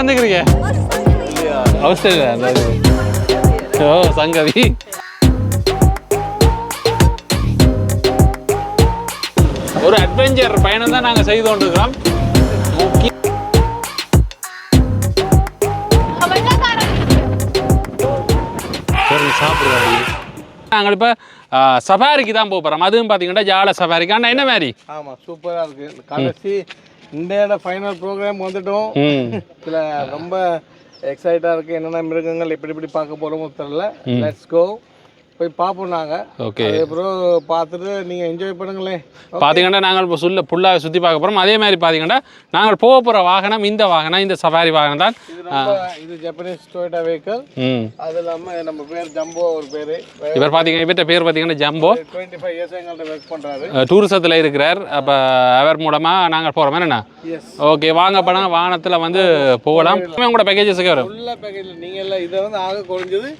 வந்துக்கிறீங்க ஓ சங்கவி. ஒரு அட்வென்ச்சர் பயணம் தான் நாங்கள் செய்து கொண்டிருக்கிறோம். முக்கிய- நாங்கள் இப்போ சஃபாரிக்கு தான் போக போகிறோம் அதுவும் பார்த்தீங்கன்னா ஜால சஃபாரிக்கு ஆனால் என்ன மாதிரி? ஆமா சூப்பராக இருக்கு. கடைசி இந்தியாவோட ஃபைனல் ப்ரோக்ராம் வந்துட்டோம். இதுல ரொம்ப எக்ஸைட்டா இருக்கு. என்னென்ன மிருகங்கள் எப்படி எப்படி பார்க்க போறோமோ தெரியல. லெட்ஸ் கோ போய் பார்ப்போம் நாங்க. ஓகே. அதுக்கப்புறம் பார்த்துட்டு நீங்க என்ஜாய் பண்ணுங்களேன். பார்த்தீங்கன்னா நாங்கள் இப்போ சொல்ல ஃபுல்லாக சுற்றி பார்க்க போகிறோம் அதே மாதிரி பார்த்தீங்கன்னா நாங்கள் போக போகிற வாகனம் இந்த வாகனம் இந்த சஃபாரி வாகனம் தான். இது ஜப்பனீஸ் டொயோட்டா வெஹிக்கிள் அது இல்லாம நம்ம பேர் ஜம்போ ஒரு பேரு. இவர் பார்த்தீங்கன்னா இவர்கிட்ட பேர் பார்த்தீங்கன்னா ஜம்போ டுவெண்ட்டி ஃபைவ் இயர்ஸ் எங்கள்கிட்ட ஒர்க் பண்றாரு. டூரிசத்தில் இருக்கிறார். அப்போ அவர் மூலமாக நாங்கள் போகிற மாதிரி என்ன ஓகே வாங்க பணம் வாகனத்தில் வந்து போகலாம். உங்களோட பேக்கேஜஸுக்கு வரும். ஃபுல்லா பேக்கேஜ்ல நீங்க எல்லாம் இதை வந்து ஆக குறைஞ்சது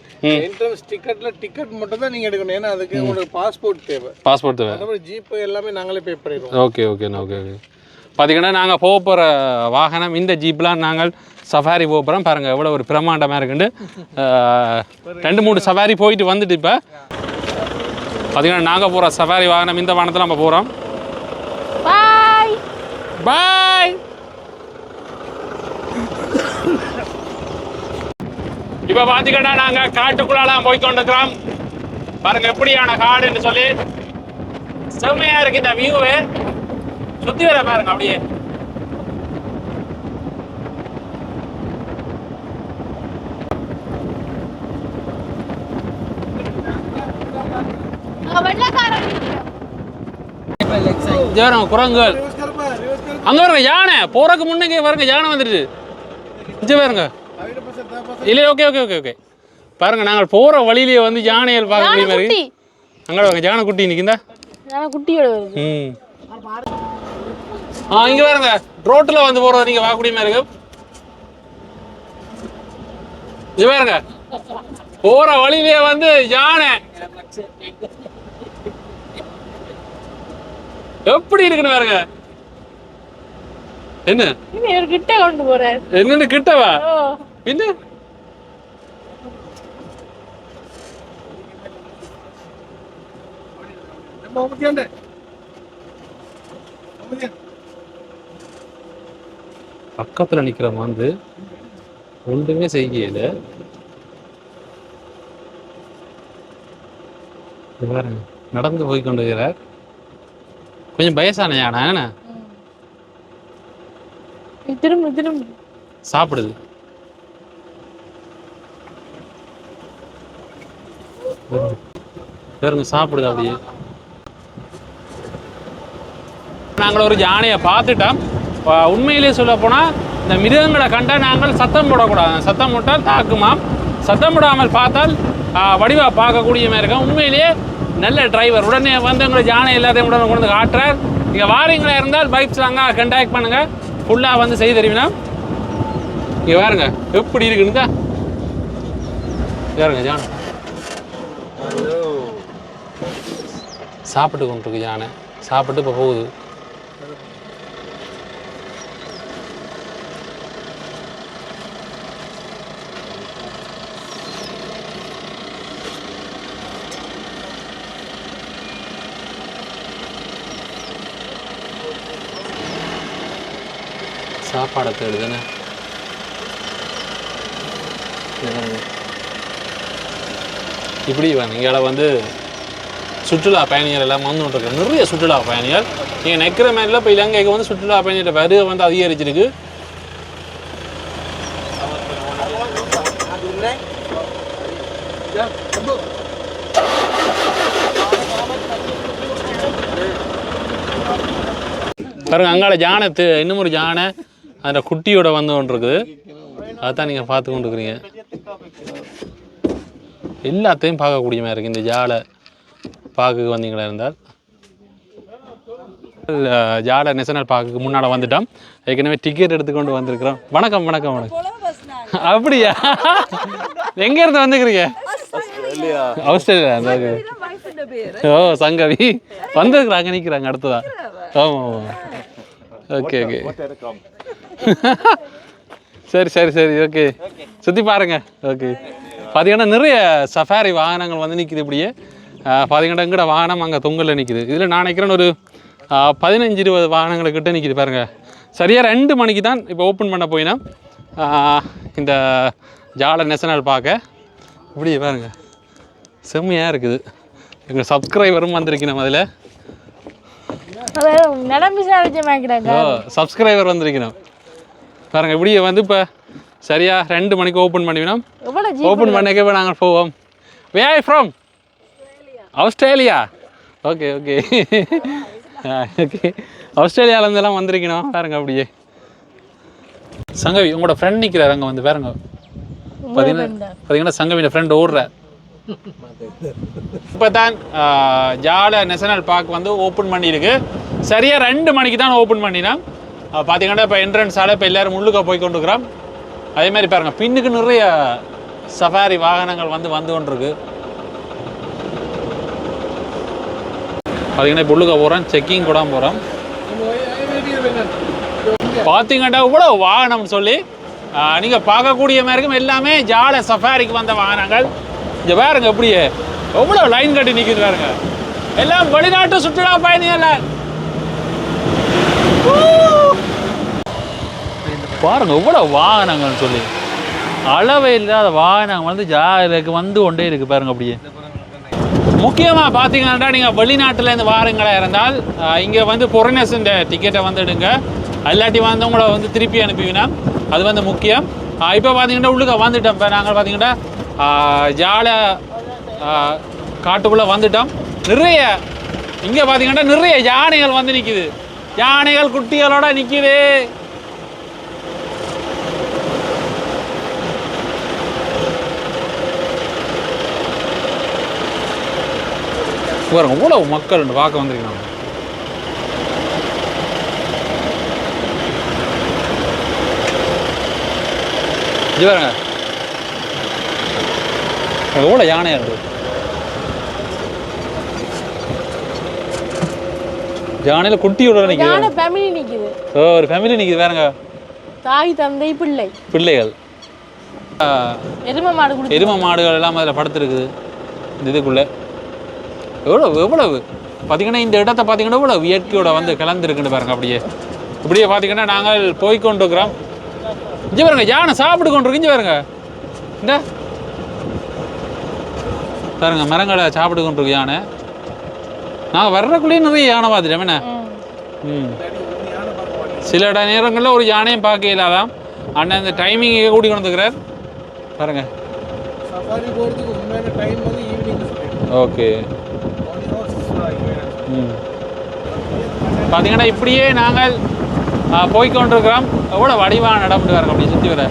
என்ட்ரன்ஸ் டிக்கெட்ல டிக்கெட் மட்டும் தான் நீங்க எடுக்கணும். ஏன்னா அதுக்கு உங்களுக்கு பாஸ்போர்ட் தேவை. பாஸ்போர்ட் தேவை. மற்றபடி ஜீப் எல்லாமே நாங்களே பே பண்ணிடுவோம். ஓகே ஓகேண்ணா ஓகே ஓகே பார்த்தீங்கன்னா நாங்கள் போக போகிற வாகனம் இந்த ஜீப்லாம் நாங்கள் சஃபாரி போக போகிறோம் பாருங்கள் எவ்வளோ ஒரு பிரம்மாண்டமாக இருக்குண்டு ரெண்டு மூணு சஃபாரி போயிட்டு வந்துட்டு இப்போ. பார்த்தீங்கன்னா நாங்கள் போகிற சஃபாரி வாகனம் இந்த வாகனத்தில் நம்ம போகிறோம் பாய் பாய் இப்போ பார்த்தீங்கன்னா நாங்கள் காட்டுக்குள்ளாலாம் போய் கொண்டிருக்கிறோம் பாருங்க எப்படியான காடுன்னு சொல்லி. செம்மையா இருக்கு இந்த வியூவு சுத்தி வர பாருங்க அப்படியே. வெள்ளக்காரன் குரங்குகள். அங்க பாருங்க யானை. போறதுக்கு முன்னே பாருங்க யானை வந்துடுது. இங்கே பாருங்க. இல்லை ஓகே ஓகே ஓகே ஓகே பாருங்க நாங்கள் போற வழியிலேயே வந்து யானைகள் பார்க்கக்கூடிய மாதிரி அங்கே பாருங்க யானை குட்டி நிற்கிந்தா குட்டியோட ம். ஆ இங்க பாருங்க ரோட்ல வந்து போறது நீங்க பார்க்கக்கூடிய மாதிரி இருக்கு? இங்க பாருங்க போற வழியிலே வந்து யானை. எப்படி இருக்குன்னு பாருங்க. என்ன? கிட்ட கொண்டு போறாரு. என்னன்னு கிட்டவா? ஓ. என்ன பக்கத்துல நிக்கிறவன் வந்து ஒன்றுமே செய்யல பாருங்க நடந்து போய் கொண்டு இருக்கிறார் கொஞ்சம் வயசான யானை என்ன இது திரும்ப திரும்ப சாப்பிடுது பாருங்க. பாருங்க சாப்பிடுது அப்படியே நாங்கள் ஒரு யானையை பார்த்துட்டோம். உண்மையிலே உண்மையிலேயே சொல்ல போனால் இந்த மிருகங்களை கண்டால் நாங்கள் சத்தம் போடக்கூடாது. சத்தம் போட்டால் தாக்குமாம். சத்தம் போடாமல் பார்த்தால் வடிவாக வடிவா பார்க்கக்கூடிய மாதிரி இருக்கும். உண்மையிலேயே நல்ல டிரைவர் உடனே வந்து எங்களை யானை எல்லாத்தையும் உடனே கொண்டு வந்து காட்டுறார். நீங்கள் வாரீங்களா இருந்தால் பைப்ஸ் வாங்க கண்டாக்ட் பண்ணுங்கள் ஃபுல்லாக வந்து செய்து தருவீங்கன்னா இங்கே பாருங்க எப்படி இருக்குன்னு தான். பாருங்க யானை. சாப்பிட்டு கொண்டு இருக்கு யானை. சாப்பிட்டு இப்போ போகுது. சாப்பாடை தேடுதுன்னு. இப்படி இங்கே வந்து சுற்றுலா பயணிகள் எல்லாம் வந்து இருக்கு நிறைய சுற்றுலா பயணிகள். நீங்கள் நிற்கிற மாதிரிலாம் இப்போ இலங்கைக்கு வந்து சுற்றுலா பயணிகள் வருகை வந்து அதிகரிச்சிருக்கு. பாருங்க அங்கால யானை இன்னும் ஒரு யானை அந்த குட்டியோட வந்து கொண்டு இருக்குது. அதான் நீங்கள் பார்த்து கொண்டு இருக்கிறீங்க எல்லாத்தையும் பார்க்கக்கூடிய மாதிரி இருக்குது இந்த ஜாலை பார்க்க வந்தீங்களா இருந்தால்? ஜாலை நேஷனல் பார்க்குக்கு முன்னால் வந்துட்டோம். ஏற்கனவே டிக்கெட் எடுத்துக்கொண்டு வந்திருக்கிறோம். வணக்கம் வணக்கம் வணக்கம். அப்படியா? எங்க இருந்து வந்துக்கிறீங்க ஆஸ்திரேலியா. ஓ சங்கவி. வந்திருக்கிறாங்க நிற்கிறாங்க அடுத்ததா. ஆமாம் ஆமாம் ஓகே ஓகே சரி சரி சரி ஓகே சுற்றி பாருங்க. ஓகே பார்த்தீங்கன்னா நிறைய சஃபாரி வாகனங்கள் வந்து நிற்கிது இப்படியே. பார்த்தீங்கன்னா எங்கட வாகனம் அங்கே தொங்கலில் நிற்கிது இதில் நான் நினைக்கிறேன் ஒரு பதினஞ்சு இருபது வாகனங்கள் கிட்ட நிற்கிது பாருங்க. சரியாக ரெண்டு மணிக்கு தான் இப்போ ஓப்பன் பண்ண போயினா இந்த ஜால நேஷனல் பார்க்க இப்படியே பாருங்க. செம்மையாக இருக்குது. எங்கள் சப்ஸ்கிரைபரும் வந்திருக்கணும் அதில். நடம்பி சாவிச்ச மேக்கிறாங்க ஓ சப்ஸ்கிரைபர் வந்திருக்கணும். பாருங்க இப்படியே வந்து இப்போ சரியா ரெண்டு மணிக்கு ஓப்பன் பண்ணிவினோம் எவ்வளவு ஜி ஓப்பன் பண்ணிக்க இப்போ நாங்கள் போவோம். We I from Australia. Okay okay okay ஆஸ்திரேலியாவிலேருந்தெல்லாம் வந்திருக்கணும். பாருங்க அப்படியே. சங்கவி உங்களோட ஃப்ரெண்ட் நிற்கிறார் அங்கே வந்து பாருங்க. பார்த்தீங்கன்னா பார்த்தீங்கன்னா சங்கவியோட ஃப்ரெண்ட் ஓடுற. இப்போ தான் ஜால நேஷனல் பார்க் வந்து ஓப்பன் பண்ணியிருக்கு. சரியாக ரெண்டு மணிக்கு தான் ஓப்பன் பண்ணினேன். பார்த்தீங்கன்னா இப்போ என்ட்ரன்ஸால் இப்போ எல்லோரும் உள்ளுக்க போய் கொண்டுக்கிறோம் அதே மாதிரி பாருங்க பின்னுக்கு நிறைய சஃபாரி வாகனங்கள் வந்து வந்து கொண்டிருக்கு. பார்த்தீங்கன்னா இப்போ உள்ளுக்க போகிறோம் செக்கிங் கூட போகிறோம் பார்த்தீங்கன்னா இவ்வளோ வாகனம் சொல்லி நீங்கள் பார்க்கக்கூடிய மாதிரி இருக்கும் எல்லாமே ஜால சஃபாரிக்கு வந்த வாகனங்கள். இங்கே பாருங்க அப்படியே எவ்வளோ லைன் கட்டி நிற்கிது பாருங்க. எல்லாம் வெளிநாட்டு சுற்றுலா பயணிகள். பாருங்க இவ்வளோ வாகனங்கள்னு சொல்லி. அளவே இல்லாத வாகனங்கள் வந்து ஜாலுக்கு வந்து கொண்டே இருக்கு பாருங்க அப்படியே. முக்கியமாக பார்த்தீங்கன்னா நீங்கள் வெளிநாட்டிலேருந்து வாரங்களா இருந்தால் இங்கே வந்து பொரினஸ் இந்த டிக்கெட்டை வந்து எடுங்க. வந்தவங்கள வந்து உங்களை வந்து திருப்பி அனுப்பிவினா அது வந்து முக்கியம். இப்போ பார்த்தீங்கன்னா உள்ளுக்க வந்துட்டோம். இப்போ நாங்கள் பார்த்தீங்கன்னா ஜால காட்டுக்குள்ளே வந்துட்டோம். நிறைய இங்கே பார்த்தீங்கன்னா நிறைய யானைகள் வந்து நிற்கிது யானைகள் குட்டிகளோட நிற்கிது பாருங்க இவ்வளவு மக்கள் பார்க்க வந்திருக்கிறாங்க. இது பாருங்க. எவ்வளோ யானையாக இருக்கு. யானையில் குட்டியோட நிற்கிது யானை ஃபேமிலி நிக்குது. ஓ ஒரு ஃபேமிலி நிற்கிது பாருங்க தாய் தந்தை பிள்ளை. பிள்ளைகள். எருமை மாடு குடி எருமை மாடுகள் எல்லாம் அதில் படுத்துருக்குது. இந்த இதுக்குள்ளே. எவ்வளவு எவ்வளவு? பார்த்தீங்கன்னா இந்த இடத்த பார்த்தீங்கன்னா எவ்வளவு இயற்கையோட வந்து கலந்துருக்குன்னு பாருங்க அப்படியே. இப்படியே பார்த்தீங்கன்னா நாங்கள் போய் கொண்டிருக்கிறோம் இங்கே பாருங்க யானை சாப்பிட்டு கொண்டிருக்கு இங்கே பாருங்க. இந்த. பாருங்க மரங்களை சாப்பிட்டு கொண்டிருக்கு யானை. நாங்கள் வர்றக்குள்ளேயே நிறைய யானை பார்த்துட்டோம் என்ன? ம். சில இட நேரங்களில் ஒரு யானையும் பார்க்க இல்லாதான் அண்ணன் இந்த டைமிங் கூட்டி கொண்டு வந்துக்கிறார். பாருங்க. ஓகே. ம். பார்த்தீங்கன்னா இப்படியே நாங்கள் ஆ, போய்க் கொண்டிருக்கிறோம். எவ்வளோ வடிவான நடந்துட்டு வரங்க அப்படி சுற்றி வர.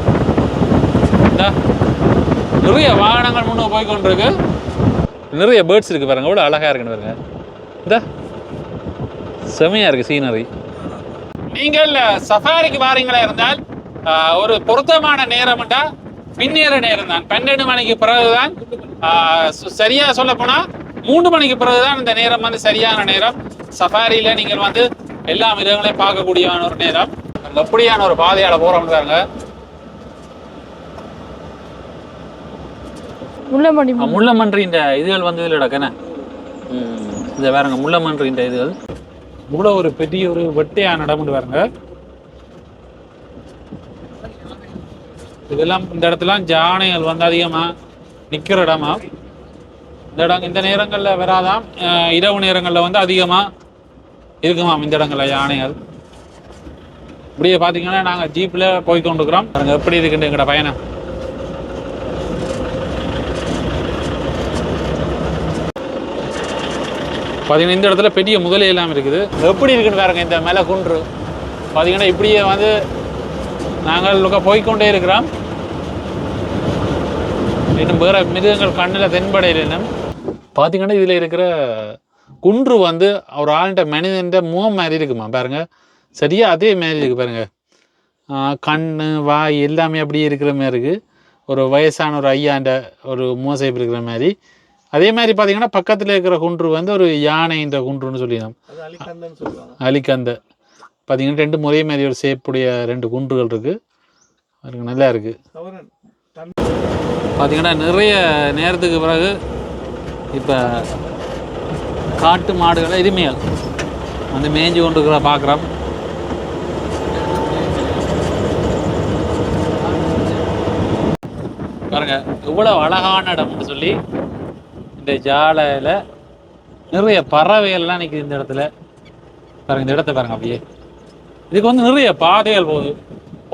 இந்தா, நிறைய வாகனங்கள் முன்னே போய் கொண்டிருக்கு. நிறைய பேர்ட்ஸ் இருக்குது பாருங்க எவ்வளோ அழகாக இருக்குன்னு பாருங்க. இந்த செமையாக இருக்குது சீனரி நீங்கள் சஃபாரிக்கு வாரீங்களா இருந்தால் ஒரு பொருத்தமான நேரம்டா பின்னேற நேரம் தான். பன்னெண்டு மணிக்கு பிறகுதான் சரியா சொல்ல போனா மூன்று மணிக்கு பிறகுதான் இந்த நேரம் வந்து சரியான நேரம். சஃபாரியில நீங்கள் வந்து எல்லா மிருகங்களையும் பார்க்கக்கூடியமான ஒரு நேரம். எப்படியான ஒரு பாதையால போறோம்னு பாருங்க. முள்ளமணி ஆ, முள்ளமன்றி இந்த இதுகள் வந்து இதில் கிடக்கன இந்த வேறங்க முள்ளமன்ற இந்த இதுகள். இவ்வளோ ஒரு பெரிய ஒரு வெட்டையான இடம்னு பாருங்க. இதெல்லாம் இந்த இடத்துலாம் ஜானைகள் வந்து அதிகமா நிற்கிற இடமா? இந்த இடம் இந்த நேரங்களில் வராதாம் இரவு நேரங்களில் வந்து அதிகமாக இருக்குமாம் இந்த இடங்களில் யானைகள்? இப்படியே பார்த்தீங்கன்னா நாங்கள் ஜீப்ல போய் கொண்டுக்கிறோம் எப்படி இருக்குன்னு எங்களோட பயணம். பார்த்தீங்கன்னா இந்த இடத்துல பெரிய முதலை எல்லாம் இருக்குது. எப்படி இருக்குன்னு பாருங்க இந்த மேலே குன்று. பார்த்தீங்கன்னா இப்படியே வந்து நாங்கள் போய்கொண்டே போய்க்கொண்டே இருக்கிறோம். இன்னும் வேறு மிருகங்கள் கண்ணில் தென்படையில் இன்னும் பார்த்தீங்கன்னா இதில் இருக்கிற குன்று வந்து ஒரு ஆள்கிட்ட மனிதன்ட்ட முகம் மாதிரி இருக்குமா பாருங்கள் சரியா அதே மாதிரி இருக்குது பாருங்கள் கண் வாய் எல்லாமே அப்படியே இருக்கிற மாதிரி இருக்குது ஒரு வயசான ஒரு ஐயாண்ட ஒரு மோசைப்பு இருக்கிற மாதிரி. அதே மாதிரி பார்த்தீங்கன்னா பக்கத்தில் இருக்கிற குன்று வந்து ஒரு குன்றுன்னு சொல்லிடலாம் அது அலிகந்தன்னு சொல்லுவாங்க. அலிக்கந்த பார்த்தீங்கன்னா ரெண்டு ஒரே மாதிரி ஒரு சேப்புடைய ரெண்டு குன்றுகள் இருக்குது நல்லா இருக்கு. சவரன். பார்த்தீங்கன்னா நிறைய நேரத்துக்கு பிறகு இப்போ காட்டு மாடுகளை எருமைகள் வந்து மேய்ஞ்சு கொண்டு இருக்கிற பார்க்குறோம் பாருங்க இவ்வளோ அழகான இடம்னு சொல்லி இந்த ஜாலையில் நிறைய பறவைகள்லாம் நிற்குது இந்த இடத்துல. பாருங்க இந்த இடத்த பாருங்க அப்படியே. இதுக்கு வந்து நிறைய பாதைகள் போகுது.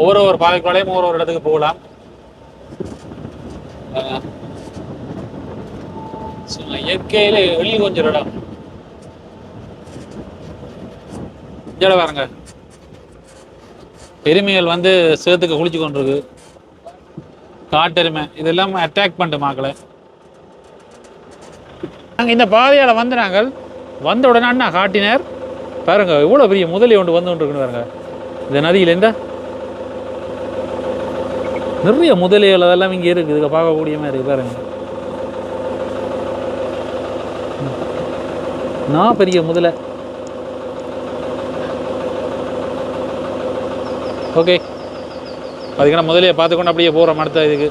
ஒவ்வொரு ஒரு பாதைக்குள்ளையும் ஒரு ஒரு இடத்துக்கு போகலாம். இயற்கையில வெளி கொஞ்சம் இடம். இதில் பாருங்க. எருமைகள் வந்து சேத்துக்கு குளிச்சு கொண்டிருக்கு. காட்டெருமை இதெல்லாம் அட்டாக் பண்ணிட்டு மாக்களை. நாங்கள் இந்த பாதையால் வந்து நாங்கள் வந்த உடனே அண்ணா காட்டினார். பாருங்க இவ்வளோ பெரிய முதலி ஒன்று வந்து கொண்டு பாருங்க. இந்த நதியில் இந்த நிறைய முதலிகள் அதெல்லாம் இங்கே இருக்குது இதை பார்க்கக்கூடிய மாதிரி இருக்குது பாருங்க. நான் பெரிய முதலை. ஓகே அதுக்கான முதலையை பார்த்துக்கொண்டு அப்படியே போகிறோம் அடுத்த இதுக்கு.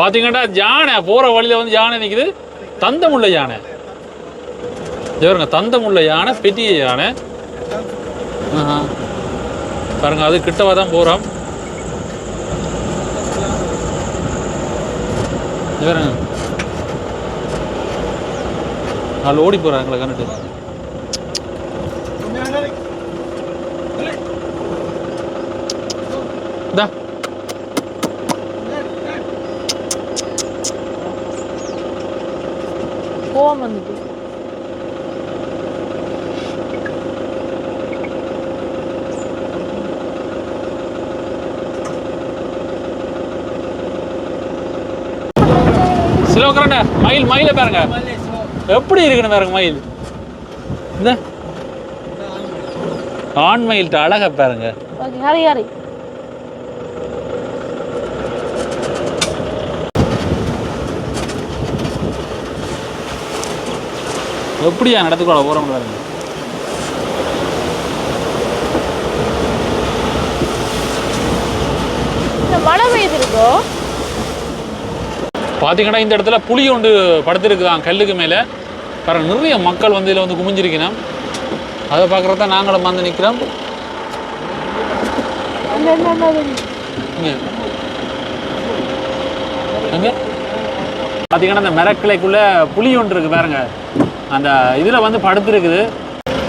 பார்த்தீங்கன்னா யானை போகிற வழியில் வந்து யானை நிற்குது தந்தமுள்ள யானை. பாருங்க தந்தமுள்ள யானை பெரிய யானை. பாருங்க அது கிட்டவா தான் போகிறோம் பாருங்க. நாலு ஓடி போகிறாங்களே கண்டுட்டு. கோவம் வந்துட்டு. சிலோக்கரண்ட மயில் மயிலை பாருங்க. எப்படி இருக்குன்னு பாருங்க மயில். இந்த? ஆண் மயில்கிட்ட அழகா பாருங்க. ஓகே ஹரி. எப்படியா நடத்துக்கோட பாருங்க இந்த மழை பெய்திருக்கோ பார்த்தீங்கன்னா இந்த இடத்துல புலி ஒன்று படுத்திருக்குதான் கல்லுக்கு மேலே. பாருங்க நிறைய மக்கள் வந்து இதில் வந்து குமிஞ்சிருக்கணும். அதை பார்க்குறத தான் நாங்களும் வந்து நிற்கிறோம் பார்த்தீங்கன்னா அந்த மரக்கிளைக்குள்ளே புலி ஒன்று இருக்குது பாருங்க. அந்த இதில் வந்து படுத்துருக்குது.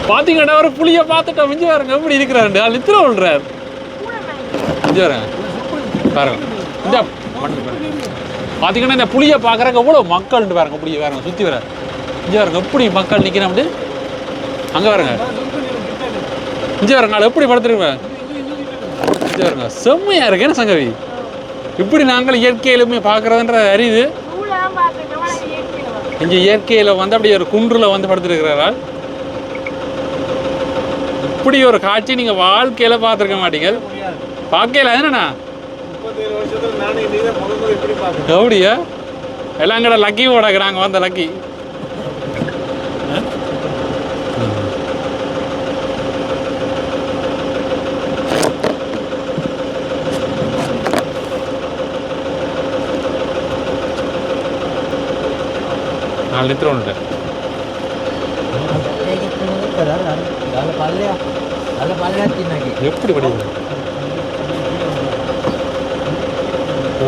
பார்த்தீங்கன்னா ஒரு புளியை பார்த்துட்டோம் மிஞ்சி பாருங்க எப்படி இருக்கிறாரு அது நித்திர விழுறாரு மிஞ்சி பாருங்க பாருங்க. இந்த பார்த்தீங்கன்னா இந்த புளியை பார்க்குறக்கு எவ்வளோ மக்கள்ன்ட்டு பாருங்க புளியை பாருங்க சுற்றி வர இங்கே பாருங்க எப்படி மக்கள் நிற்கிறோம் அப்படி? அங்கே பாருங்க. இங்கே பாருங்க நாள் எப்படி படுத்துருவேன் இங்கே பாருங்க செம்மையாக இருக்கேன்னு சங்கவி? இப்படி நாங்கள் இயற்கையிலுமே பார்க்குறதுன்ற அறிவு இங்கே இயற்கையில் வந்து அப்படியே ஒரு குன்றில் வந்து படுத்துருக்கிறாரால் இப்படி ஒரு காட்சி நீங்கள் வாழ்க்கையில் பார்த்துருக்க மாட்டீங்க. பார்க்கல என்னண்ணா? முப்பத்தேழு வருஷத்துல நானே நீ தான் முதல் முறை எப்படி பார்க்கணும்? அப்படியா எல்லாம் கூட லக்கி ஓடக்குறாங்க வந்த லக்கி. நாலு லிட்டர் ஒன்று எப்படி படிக்குது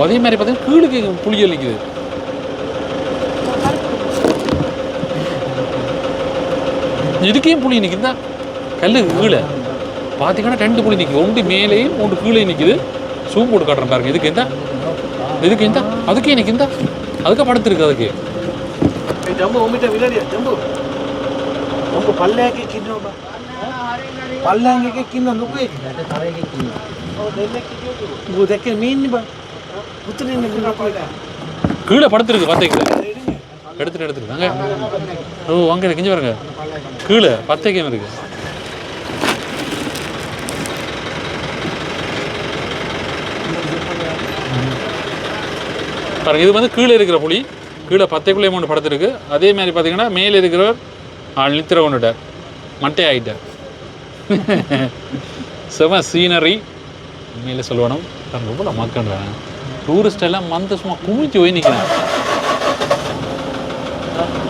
அதே மாதிரி பார்த்தீங்கன்னா கீழுக்கு புளியல் நிற்குது இதுக்கையும் புளி நிற்கிதுதா கல் கீழே பார்த்தீங்கன்னா ரெண்டு புளி நிற்குது ஒன்று மேலேயும் ஒன்று கீழே நிற்குது சூப் போட்டு காட்டுறேன் பாருங்க இதுக்கு இந்த இதுக்கு இந்த அதுக்கே நிற்குந்தா இந்த படுத்துருக்கு அதுக்கு ಜಂಬು ಒಮ್ಮಿಟ ವಿಲಡಿಯ ಜಂಬು ಜಂಬು ಪಲ್ಯ ಹಾಕಿ ಕಿನ್ನೋ ಬಾ ಪಲ್ಯ ಹಂಗೆ ಕಿನ್ನ ನುಗ್ಗು ಇದಕ್ಕೆ ಮೀನು ಬಾ ಗೊತ್ತು ನಿನ್ನ கீழே படுத்துருக்கு பத்தைக்கு எடுத்துட்டு எடுத்துட்டு அங்கே ஓ அங்கே இருக்கு, இங்க பாருங்க கீழே பத்தைக்கம் இருக்கு பாருங்க இது வந்து கீழே இருக்கிற புலி கீழே பத்தைக்குள்ளே மூணு படுத்துருக்கு. அதே மாதிரி பார்த்தீங்கன்னா மேலே இருக்கிறவர் ஆள் நித்திர கொண்டுட்டார். மட்டை ஆகிட்டார் செம சீனரி உண்மையில சொல்லணும் ரொம்ப மக்கள் டூரிஸ்ட் எல்லாம் மந்த சும்மா குமிச்சு போய் நிற்கிறேன்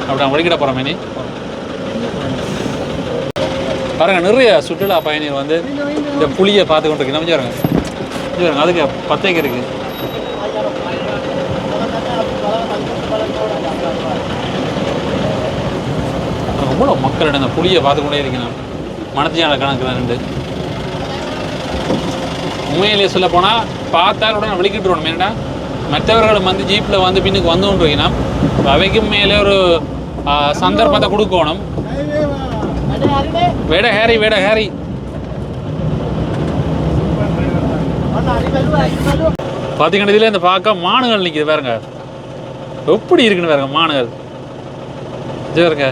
அப்படி வழிகிட போகிறோம் மேனி. பாருங்க நிறைய சுற்றுலா பயணிகள் வந்து இந்த புளியை பார்த்து கொண்டு நம்ம பாருங்க அதுக்கு பத்தைக்கு இருக்குது எவ்வளோ மக்கள் இந்த புளியை பார்த்து கூட இருக்கணும் மனத்தையான கணக்கு தான் ரெண்டு. உண்மையிலேயே சொல்ல போனால் பார்த்தால் உடனே வெளிக்கிட்டுருவோம் ஏன்னா மற்றவர்கள் வந்து ஜீப்பில் வந்து பின்னுக்கு வந்து கொண்டிருக்கீங்கன்னா அவைக்கும் மேலே ஒரு சந்தர்ப்பத்தை கொடுக்கணும். வேட ஹேரி வேட ஹேரி பார்த்தீங்கன்னா இதில் இந்த பார்க்க மானுகள் நிற்கிது பாருங்க. எப்படி இருக்குன்னு பாருங்க மானுகள். இது பாருங்க.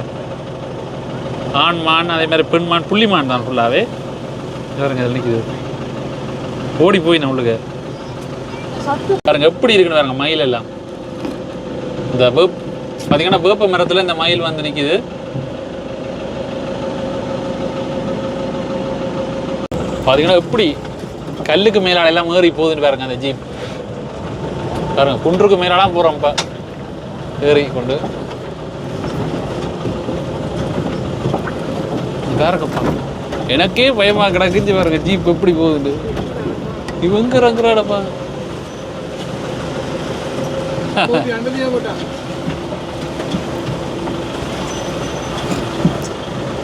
ஆண் மான் அதே மாதிரி பெண் மான் புள்ளி மான் தான் ஃபுல்லாகவே பாருங்க அதில் நிற்கிது ஓடி போய் நம்மளுக்கு பாருங்க எப்படி இருக்குன்னு பாருங்க மயில் எல்லாம். இந்த வேப் பார்த்தீங்கன்னா வேப்ப மரத்தில் இந்த மயில் வந்து நிற்கிது பார்த்தீங்கன்னா எப்படி கல்லுக்கு மேலால எல்லாம் ஏறி போகுதுன்னு பாருங்க அந்த ஜீப். பாருங்க குன்றுக்கு மேலாலாம் போகிறோம் இப்போ. ஏறி கொண்டு. பாருங்கப்பா எனக்கே பயமாக கிடக்குச்சு பாருங்க ஜீப் எப்படி போகுது இவங்க ரங்குறாடப்பா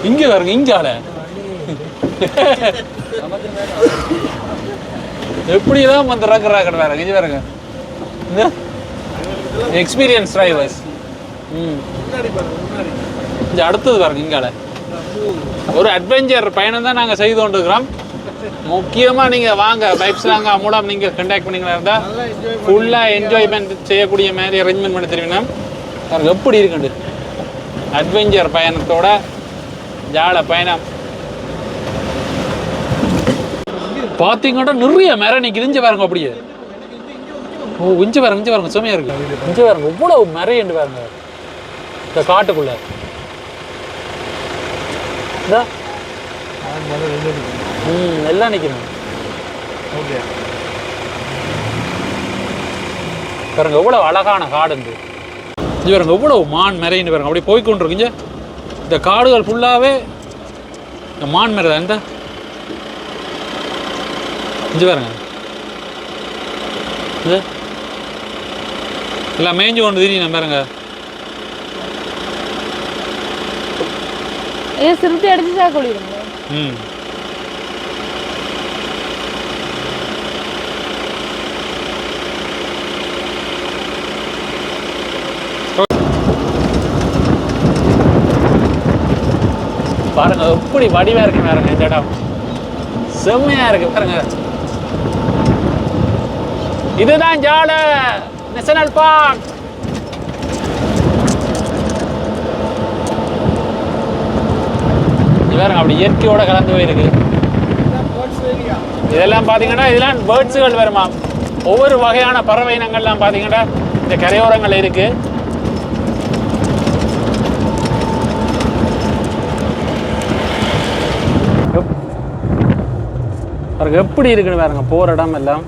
இங்க பாருங்க இங்கால எப்படிதான் வந்து ரங்குறாங்க வேற இங்க பாருங்க. எக்ஸ்பீரியன்ஸ் டிரைவர்ஸ் ம். இந்த அடுத்தது பாருங்க இங்கால ஒரு அட்வென்ச்சர் பயணம் தான் நாங்கள் செய்து கொண்டிருக்கிறோம். முக்கியமாக நீங்கள் வாங்க பைப்ஸ் வாங்க மூலம் நீங்கள் கண்டாக்ட் பண்ணிங்களா இருந்தால் ஃபுல்லாக என்ஜாய்மெண்ட் செய்யக்கூடிய மாதிரி அரேஞ்ச்மெண்ட் பண்ணி தெரியுமா பாருங்க எப்படி இருக்குண்டு. அட்வென்ச்சர் பயணத்தோட ஜால பயணம். பார்த்தீங்கன்னா நிறைய மரம் நிற்கிது இஞ்ச பாருங்க அப்படியே. ஓ இஞ்ச பாருங்க இஞ்ச பாருங்க சுமையா இருக்கு. இஞ்ச பாருங்க இவ்வளவு மரம் பாருங்க. இந்த காட்டுக்குள்ள. இதா ம் எல்லாம் நிற்கணும் ஓகே. பாருங்க எவ்வளவு அழகான காடு இது. பாருங்க எவ்வளவு மான் மறைன்னு பாருங்க அப்படியே போய் கொண்டிருக்குங்க. இந்த காடுகள் ஃபுல்லாகவே இந்த மான் மறை தான் இந்த. இங்க பாருங்க. இது எல்லாம் மேய்ஞ்சு கொண்டு திரியும் பாருங்க. ஏ சிறுத்தை அடிச்சு சாக்கொள்ளிருங்க ம். பாருங்க எப்படி வடிவா இருக்கு பாருங்க இந்த இடம். செம்மையா இருக்கு பாருங்க. இதுதான் ஜால நேஷனல் பார்க். பாருங்க அப்படி இயற்கையோட கலந்து போயிருக்கு. இதெல்லாம் பார்த்தீங்கன்னா இதெல்லாம் பேர்ட்ஸுகள் வருமா ஒவ்வொரு வகையான பறவை இனங்கள்லாம் பார்த்தீங்கன்னா இந்த கரையோரங்கள் இருக்கு. பாருங்க எப்படி இருக்குன்னு பாருங்க போற இடம் எல்லாம்.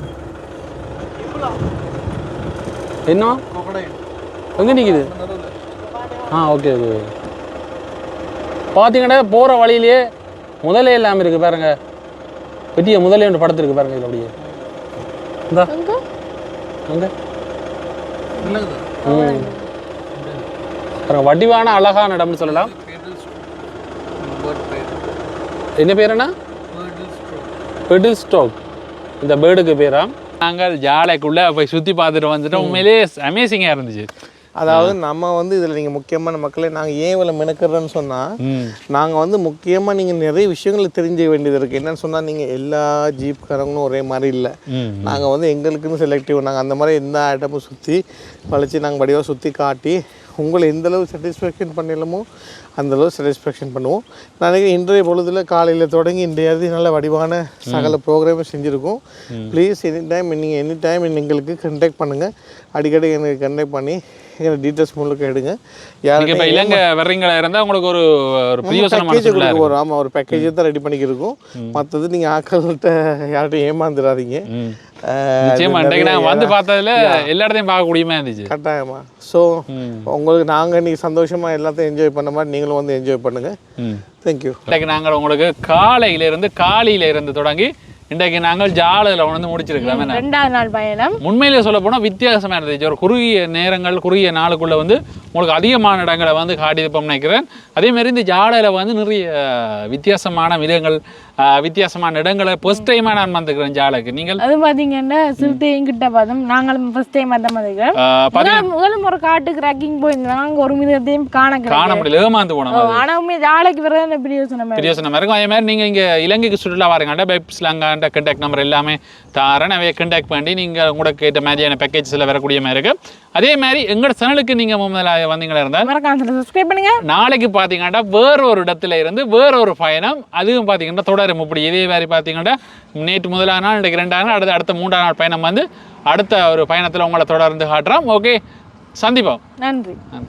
என்ன? எங்க நிக்குது? ஆ ஓகே ஓகே. பார்த்தீங்கன்னா போகிற வழியிலேயே முதலே இல்லாமல் இருக்கு பாருங்க. பெரிய முதலே ஒன்று படத்திருக்கு பாருங்க இதில் அப்படியே. இந்தா. அங்க. அங்க ம் பாருங்க வடிவான அழகான இடம்னு சொல்லலாம். என்ன பேர் என்ன பெடில் ஸ்டோக் இந்த பேர்டுக்கு பேரா? நாங்கள் ஜாலைக்குள்ளே போய் சுற்றி பார்த்துட்டு வந்துட்டோம். உண்மையிலேயே அமேசிங்காக இருந்துச்சு. அதாவது நம்ம வந்து இதில் நீங்கள் முக்கியமான மக்களே நாங்கள் ஏன் இவ்வளோ மெனக்கிறோன்னு சொன்னால் நாங்கள் வந்து முக்கியமாக நீங்கள் நிறைய விஷயங்களை தெரிஞ்ச வேண்டியது இருக்குது என்னன்னு சொன்னால் நீங்கள் எல்லா ஜீப்காரங்களும் ஒரே மாதிரி இல்லை. நாங்கள் வந்து எங்களுக்குன்னு செலக்டிவ் நாங்கள் அந்த மாதிரி எந்த இடமும் சுற்றி வளைச்சி நாங்கள் வடிவாக சுற்றி காட்டி உங்களை எந்த அளவு சாட்டிஸ்ஃபேக்ஷன் பண்ணிடலாமோ அந்த அளவு சாட்டிஸ்ஃபேக்ஷன் பண்ணுவோம். நாளைக்கு இன்றைய பொழுதுல காலையில் தொடங்கி இன்றைய நல்ல வடிவான சகல ப்ரோக்ராமும் செஞ்சுருக்கோம். ப்ளீஸ் எனி டைம் நீங்கள் எனி டைம் எங்களுக்கு கண்டெக்ட் பண்ணுங்கள் அடிக்கடி எனக்கு கண்டெக்ட் பண்ணி எங்கள் டீட்டெயில்ஸ் முழுக்க எடுங்க யாருக்கு இப்ப இலங்கை வர்றீங்களா இருந்தா உங்களுக்கு ஒரு ஒரு பேக்கேஜ் கொடுக்க போகிறோம் ஆமாம் ஒரு பேக்கேஜ் தான் ரெடி பண்ணிக்கிருக்கோம். மற்றது நீங்கள் ஆக்கள்கிட்ட யார்கிட்டையும் ஏமாந்துடாதீங்க. நிச்சயமா வந்து பார்த்ததுல எல்லா இடத்தையும் பார்க்கக்கூடியமா இருந்துச்சு? கட்டாயமா. ஸோ உங்களுக்கு நாங்கள் இன்னைக்கு சந்தோஷமாக எல்லாத்தையும் என்ஜாய் பண்ண மாதிரி நீங்களும் வந்து என்ஜாய் பண்ணுங்கள். தேங்க்யூ நாங்கள் உங்களுக்கு காலையில இருந்து காலையில இருந்து தொடங்கி இன்றைக்கு நாங்கள் ஜாலில் உணர்ந்து முடிச்சிருக்கிறோம். ரெண்டாவது நாள் பயணம். உண்மையிலே சொல்ல போனால் வித்தியாசமாக இருந்துச்சு. ஒரு குறுகிய நேரங்கள் குறுகிய நாளுக்குள்ள வந்து உங்களுக்கு அதிகமான இடங்களை வந்து காட்டியிருப்போம் நினைக்கிறேன். அதே மாதிரி இந்த ஜாடையில் வந்து நிறைய வித்தியாசமான விதங்கள் வித்தியாசமான இடங்களை ஃபர்ஸ்ட் டைமாக நான் வந்துக்கிறேன் ஜாலைக்கு. நீங்கள்? அது பாத்தீங்கன்னா சிறுத்தையும் கிட்ட பார்த்தோம் நாங்களும் ஃபர்ஸ்ட் டைம் அந்த மாதிரி ஆஹ், பாத்தீங்க முதல் முதல் ஒரு காட்டுக்கு ட்ரக்கிங் போயிருந்தோம். அங்க ஒரு மிதத்தையும் காண காண முடியல. ஏமாந்து போனோம் அது. ஆனா உண்மையை ஜாலைக்கு பிறகு பிரியோசனம் பிரியோசனமாக இருக்கும் அதே மாதிரி நீங்கள் இங்கே இலங்கைக்கு சுற்றுலா வரீங்கண்டா வெப்ஸில் அங்கே கண்டாக்ட் நம்பர் எல்லாமே தாரேன். அவைய கண்டாக்ட் பண்ணி நீங்கள் உங்களுக்கு கேட்ட மாதிரியான பேக்கேஜஸில் வரக்கூடிய மாதிரி இருக்கு. அதே மாதிரி எங்களோட சேனலுக்கு நீங்கள் முதல்ல வந்தீங்களா இருந்தால்? நாளைக்கு பார்த்தீங்கன்னா வேற ஒரு இடத்துல இருந்து வேற ஒரு பயணம். அதுவும் பார்த்தீங்கன்னா தொடரும் இப்படி இதே மாதிரி பார்த்தீங்கன்னா நேற்று முதலான நாள் இன்றைக்கு ரெண்டாம் நாள் அடுத்த அடுத்த மூன்றாம் நாள் பயணம் வந்து அடுத்த ஒரு பயணத்தில் உங்களை தொடர்ந்து காட்டுறோம். ஓகே சந்திப்போம். நன்றி. நன்றி.